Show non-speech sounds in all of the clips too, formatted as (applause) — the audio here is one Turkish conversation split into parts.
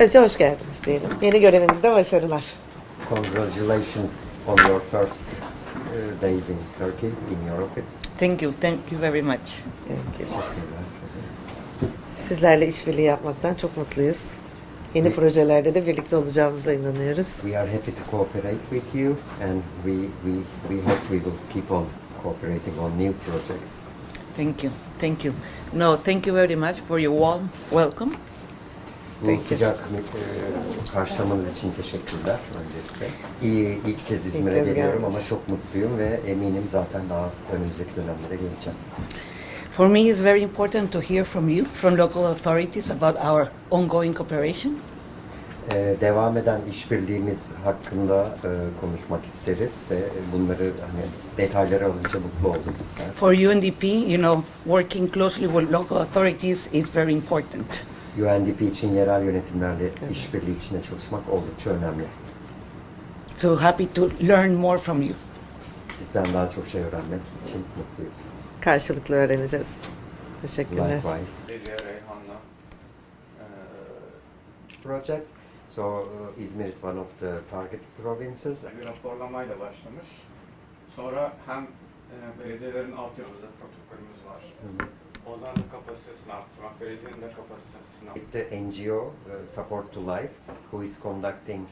Önce hoş geldiniz diyelim. Yeni görevinizde başarılar. Congratulations on your first uh, days in Turkey in your office. Thank you, thank you very much. Teşekkürler. Sizlerle işbirliği yapmaktan çok mutluyuz. Yeni projelerde de birlikte olacağımıza inanıyoruz. We are happy to cooperate with you and we, we, we hope we will keep on cooperating on new projects. Thank you, thank you. No, thank you very much for your warm welcome. Bu Peki. sıcak e, karşılamanız için teşekkürler öncelikle. İyi, ilk kez İzmir'e kez geliyorum geldiniz. ama çok mutluyum ve eminim zaten daha önümüzdeki dönemlere geleceğim. For me, it's very important to hear from you, from local authorities, about our ongoing cooperation. Ee, devam eden işbirliğimiz hakkında e, konuşmak isteriz ve bunları hani detayları alınca mutlu oldum. For UNDP, you know, working closely with local authorities is very important. UNDP için yerel yönetimlerle işbirliği içinde çalışmak oldukça önemli. So happy to learn more from you. Sizden daha çok şey öğrenmek için mutluyuz. Karşılıklı öğreneceğiz. Teşekkürler. Likewise. Project. So uh, Izmir is one of the target provinces. bir raporlamayla başlamış. Sonra hem eee, belediyelerin altyapıda protokolümüz var. Onların da kapasitesini arttırmak, belediyenin de kapasitesini With the NGO uh, Support to Life, who is conducting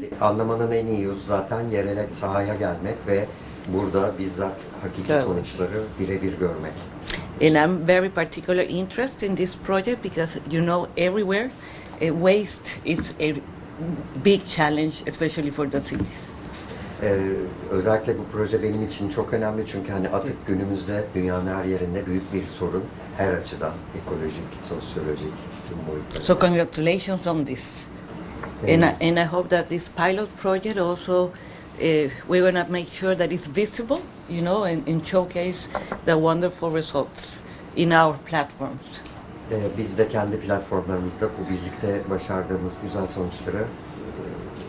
the- anlamanın en iyi yolu zaten yerel sahaya gelmek ve burada bizzat hakiki Görmek. sonuçları birebir görmek. And I'm very particular interested in this project because, you know, everywhere uh, waste is a big challenge, especially for the cities. Ee, özellikle bu proje benim için çok önemli çünkü hani atık günümüzde dünyanın her yerinde büyük bir sorun her açıdan ekolojik, sosyolojik tüm boyutları. So congratulations on this. And I, and I hope that this pilot project also, uh, we're going to make sure that it's visible, you know, and, and showcase the wonderful results in our platforms. Ee, biz de kendi platformlarımızda bu birlikte başardığımız güzel sonuçları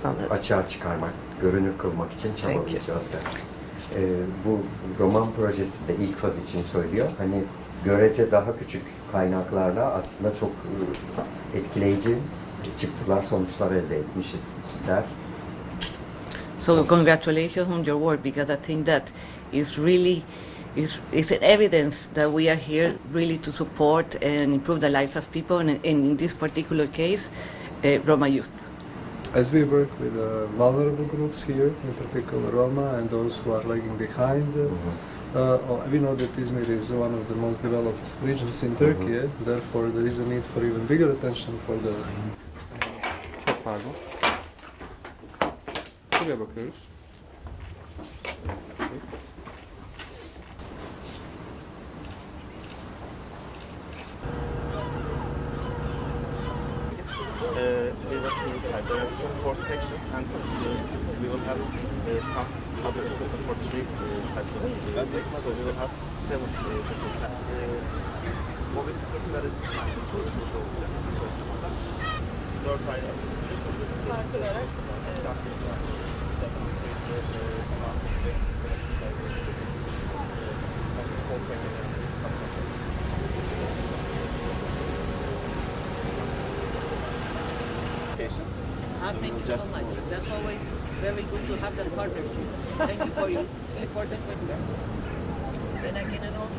Anladım. açığa çıkarmak, görünür kılmak için çabalayacağız da. Ee, bu roman projesinde ilk faz için söylüyor. Hani görece daha küçük kaynaklarla aslında çok e, etkileyici çıktılar, sonuçlar elde etmişiz der. So congratulations on your work because I think that is really is is an evidence that we are here really to support and improve the lives of people, and, and in this particular case, uh, Roma youth. As we work with uh, vulnerable groups here, in particular Roma and those who are lagging behind, uh, uh, we know that Izmir is one of the most developed regions in Turkey. eh? Therefore, there is a need for even bigger attention for the Çok pardon. Şuraya bakıyoruz. Sections, and uh, we will have uh, some other equipment for three uh, types of uh, So we will have seven uh, different. Uh, Mobil sıkıntıları burada olacak. Dört ayrı Farklı olarak. Ah, thank you so much. That's always very good to have that partnership. Thank you for your (laughs) important work. Then I can also